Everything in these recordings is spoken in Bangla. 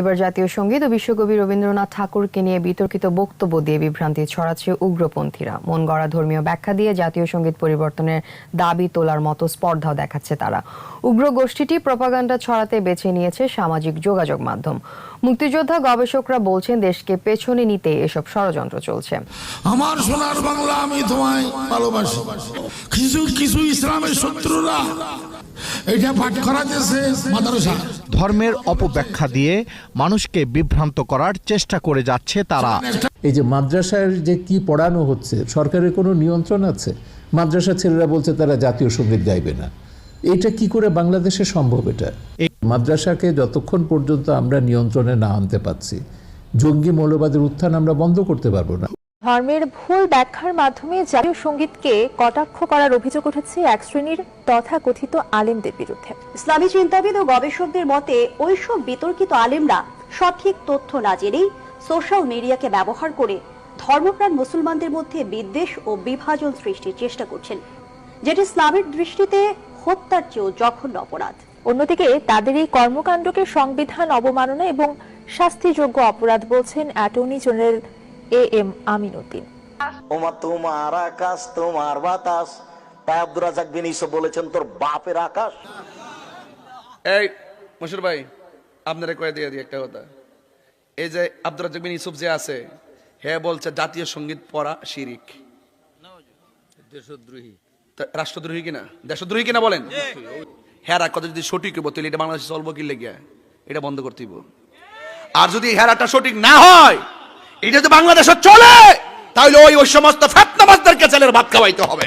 এবার জাতীয় সংগীত ও বিশ্বকবি রবীন্দ্রনাথ ঠাকুরকে নিয়ে বিতর্কিত বক্তব্য দিয়ে বিভ্রান্তি ছড়াচ্ছে উগ্রপন্থীরা। মন গড়া ধর্মীয় ব্যাখ্যা দিয়ে জাতীয় সংগীত পরিবর্তনের দাবি তোলার মতো স্পর্ধাও দেখাচ্ছে তারা। উগ্র গোষ্ঠীটি প্রপাগান্ডা ছড়াতে বেছে নিয়েছে সামাজিক যোগাযোগ মাধ্যম। মুক্তিযোদ্ধা গবেষকরা বলছেন, দেশকে পেছনে নিতে এসব ষড়যন্ত্র চলছে। আমার সোনার বাংলা আমি তোমায় ভালোবাসি। কিছু কিছু ইসলামের শত্রুরা এটা পাঠ করাতেছে মাদ্রাসা। ধর্মের অপব্যাখ্যা দিয়ে মানুষকে বিভ্রান্ত করার চেষ্টা করে যাচ্ছে তারা। এই যে মাদ্রাসার যে কি পড়ানো হচ্ছে সরকারের কোনো নিয়ন্ত্রণ আছে? মাদ্রাসা ছেলেরা বলছে তারা জাতীয় সংগীত গাইবে না। এটা কি করে বাংলাদেশে সম্ভব এটা? মাদ্রাসাকে যতক্ষণ পর্যন্ত আমরা নিয়ন্ত্রণে না আনতে পারছি জঙ্গি মৌলবাদের উত্থান আমরা বন্ধ করতে পারব না। ধর্মের ভুল ব্যাখ্যার মাধ্যমে জাতীয় সঙ্গীতকে কটাক্ষ করার অভিযোগ উঠেছে এক শ্রেণির তথাকথিত আলেমদের বিরুদ্ধে। ইসলামী চিন্তাবিদ ও গবেষকদের মতে ওইসব বিতর্কিত আলেমরা সঠিক তথ্য না জেনেই সোশ্যাল মিডিয়াকে ব্যবহার করে ধর্মপ্রাণ মুসলমানদের মধ্যে বিদ্বেষ ও বিভাজন সৃষ্টির চেষ্টা করছেন যেটি ইসলামের দৃষ্টিতে হত্যার চেয়েও জঘন্য অপরাধ। অন্যদিকে তাদের এই কর্মকাণ্ডকে সংবিধান অবমাননা এবং শাস্তিযোগ্য অপরাধ বলছেন attorney general A M Amin Uddin ওমা তোমার আকাশ তোমার বাতাস। তাই আব্দুর রাজাক বিন ইসব বলেছেন তোর বাপের আকাশ। এই মশুর ভাই আপনারা কয়ে দিয়ে দিই একটা কথা। এই যে আব্দুর রাজ্জাক বিন যে আছে হে বলছে জাতীয় সংগীত পড়া শিরিক। দেশদ্রোহী। রাষ্ট্রদ্রোহী কিনা? দেশদ্রোহী কিনা বলেন? হেরা কথা যদি সঠিক হইব তাহলে এটা বাংলাদেশে চলবো কি লেগে এটা বন্ধ করতে হইব। আর যদি হেরাটা সঠিক না হয় এটা তো বাংলাদেশে চলে। তাহলে ওই ওই সমস্ত ফেতনাবাজদেরকে ছেলের ভাত খাওয়াইতে হবে।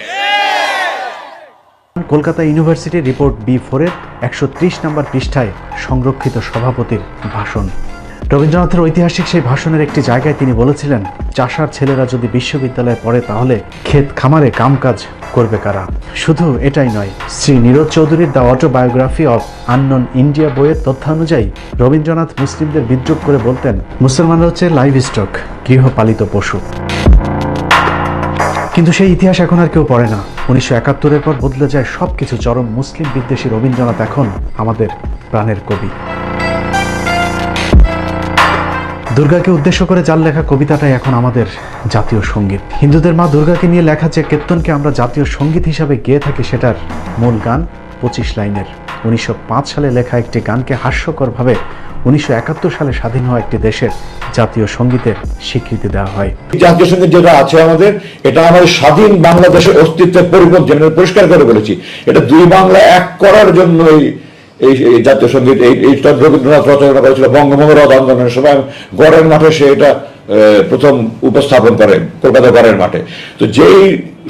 কলকাতা ইউনিভার্সিটি রিপোর্ট বি ফোরের একশো ত্রিশ নম্বর পৃষ্ঠায় সংরক্ষিত সভাপতির ভাষণ। রবীন্দ্রনাথের ঐতিহাসিক সেই ভাষণের একটি জায়গায় তিনি বলেছিলেন, চাষার ছেলেরা যদি বিশ্ববিদ্যালয়ে পড়ে তাহলে ক্ষেত খামারে কামকাজ করবে কারা? শুধু এটাই নয়, শ্রী নীরজ চৌধুরীর the autobiography of an unknown India বইয়ের তথ্যানুযায়ী রবীন্দ্রনাথ মুসলিমদের বিদ্রুপ করে বলতেন, মুসলমানরা হচ্ছে লাইভ স্টক, গৃহপালিত পশু। কিন্তু সেই ইতিহাস এখন আর কেউ পড়ে না। উনিশশো একাত্তরের পর বদলে যায় সব কিছু চরম মুসলিম বিদ্বেষী রবীন্দ্রনাথ এখন আমাদের প্রাণের কবি। দুর্গাকে উদ্দেশ্য করে যার লেখা কবিতাটাই এখন আমাদের জাতীয় সংগীত। হিন্দুদের মা দুর্গাকে নিয়ে লেখা যে কীর্তনকে আমরা জাতীয় সংগীত হিসাবে গেয়ে থাকি সেটার মূল গান পঁচিশ লাইনের। উনিশশো সালে লেখা একটি গানকে হাস্যকরভাবে উনিশশো সালে স্বাধীন হওয়া একটি দেশের জাতীয় সঙ্গীতের স্বীকৃতি দেওয়া হয়। জাতীয় সংগীত যেটা আছে আমাদের, এটা আমাদের স্বাধীন বাংলাদেশের অস্তিত্বের পরিবর্তন পরিষ্কার করে বলেছি, এটা দুই বাংলা এক করার জন্য এই এই এই জাতীয় সংগীত, এই এইটা রবীন্দ্রনাথ রচনা করেছিল বঙ্গভঙ্গ রথ আন্দোলনের সময়। গড়ের মাঠে সে এটা প্রথম উপস্থাপন করেন কলকাতা গড়ের মাঠে। তো যেই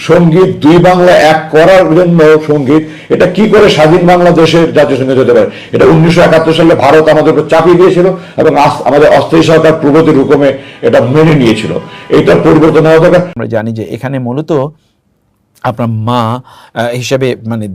সংগীত, দুই বাংলা এক করার জন্য সংগীত, এটা কি করে স্বাধীন বাংলাদেশের জাতীয় সংগীত হতে পারে? এটা উনিশশো একাত্তর সালে ভারত আমাদের উপর চাপিয়ে দিয়েছিল এবং আমাদের অস্থায়ী সরকার প্রগতির হুকুমে এটা মেনে নিয়েছিল। এটা পরিবর্তন হওয়া দরকার। আমরা জানি যে এখানে মূলত আপনার মা হিসেবে মানে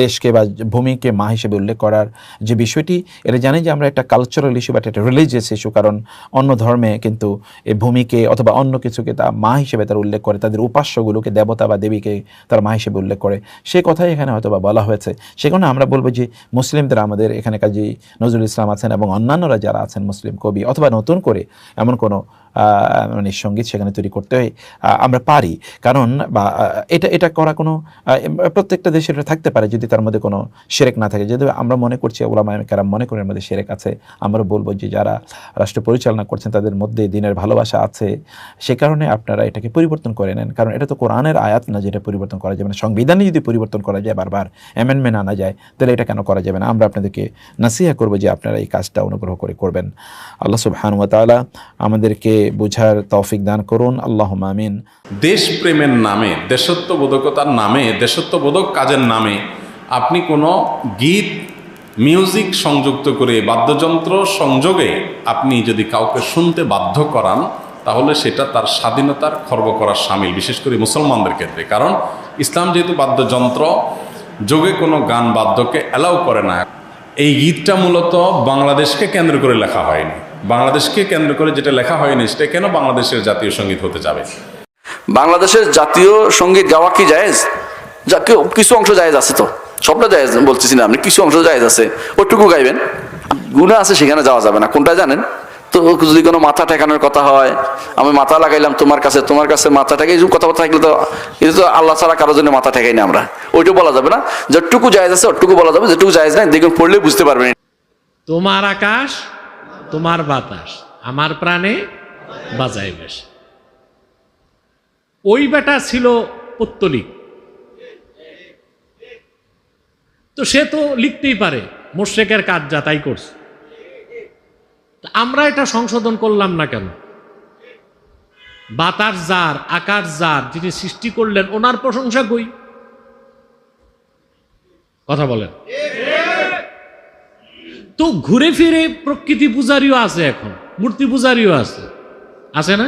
দেশকে বা ভূমিকে মা হিসেবে উল্লেখ করার যে বিষয়টি, এটা জানি যে আমরা একটা কালচারাল ইস্যু বা একটা রিলিজিয়াস ইস্যু কারণ অন্য ধর্মে কিন্তু এই ভূমিকে অথবা অন্য কিছুকে তা মা হিসেবে তারা উল্লেখ করে, তাদের উপাস্যগুলোকে, দেবতা বা দেবীকে তারা মা হিসেবে উল্লেখ করে। সে কথাই এখানে হয়তো বা বলা হয়েছে। সে কারণে আমরা বলব যে মুসলিমদের, আমাদের এখানে কাজী নজরুল ইসলাম আছেন এবং অন্যান্যরা যারা আছেন মুসলিম কবি, অথবা নতুন করে এমন কোনো মানে সংগীত সেখানে তৈরি করতে হয় আমরা পারি। কারণ, বা এটা এটা করা কোনো প্রত্যেকটা দেশের থাকতে পারে যদি তার মধ্যে কোনো সেরেক না থাকে। যদি আমরা মনে করছি, ওলামা কারা মনে করেন মধ্যে সেরেক আছে। আমরা বলব যে যারা রাষ্ট্র পরিচালনা করছেন তাদের মধ্যে দিনের ভালোবাসা আছে। সে কারণে আপনারা এটাকে পরিবর্তন করে নেন। কারণ এটা তো কোরআনের আয়াত না যেটা পরিবর্তন করা যাবে না। সংবিধানে যদি পরিবর্তন করা যায় বারবার অ্যামেন্ডমেন্ট আনা যায়, তাহলে এটা কেন করা যাবে না? আমরা আপনাদেরকে নাসিহা করব যে আপনারা এই কাজটা অনুগ্রহ করে করবেন। আল্লাহ সুবহান ওয়া তাআলা আমাদেরকে বোঝার তৌফিক দান করুন। আল্লাহ আমিন। দেশপ্রেমের নামে, দেশত্ববোধকতার নামে, দেশত্ববোধক কাজের নামে আপনি কোনো গীত, মিউজিক সংযুক্ত করে বাদ্যযন্ত্র সংযোগে আপনি যদি কাউকে শুনতে বাধ্য করান, তাহলে সেটা তার স্বাধীনতার খর্ব করার সামিল, বিশেষ করে মুসলমানদের ক্ষেত্রে। কারণ ইসলাম যেহেতু বাদ্যযন্ত্র, যোগে কোনো গান বাদ্যকে অ্যালাউ করে না। এই গীতটা মূলত বাংলাদেশকে কেন্দ্র করে লেখা হয়নি। বাংলাদেশকে কেন্দ্র করে যেটা লেখা হয়নি সেটা কেন বাংলাদেশের জাতীয় সংগীত হতে যাবে? বাংলাদেশের জাতীয় সংগীত গাওয়া কি জায়েজ? যা কেউ কিছু অংশ জায়েজ আছে তো। সবটা জায়েজ বলতেছি না আপনি কিছু অংশ জায়েজ আছে। ওটুকু গাইবেন। গুণা আছে সেখানে যাওয়া যাবে না। কোনটা জানেন? তো যদি কোনো মাথা ঠেকানোর কথা হয় আমি মাথা লাগাইলাম তোমার কাছে তোমার কাছে মাথা ঠেকাই এইসব কথাবার্তা থাকলে তো এটা তো আল্লাহ ছাড়া কারোর জন্য মাথা ঠেকাই না আমরা। ওইটুকু বলা যাবে না। যতটুকু জায়েজ আছে ওটুকু বলা যাবে যেটুকু জায়েজ নাই দেখুন পড়লে বুঝতে পারবেন। তোমার আকাশ তোমার বাতাস, আমার প্রাণে বাজায় বেশ ওই বেটা ছিল পত্তলিক তো সে তো লিখতেই পারে, মোশেকের কাজ যা তাই করছে। আমরা এটা সংশোধন করলাম না কেন? বাতাস যার, আকাশ যার, যিনি সৃষ্টি করলেন, ওনার প্রশংসা কই? কথা বলেন। তো ঘুরে ফিরে প্রকৃতি পূজারিও আছে এখন মূর্তি পূজারিও আছে। আছে না?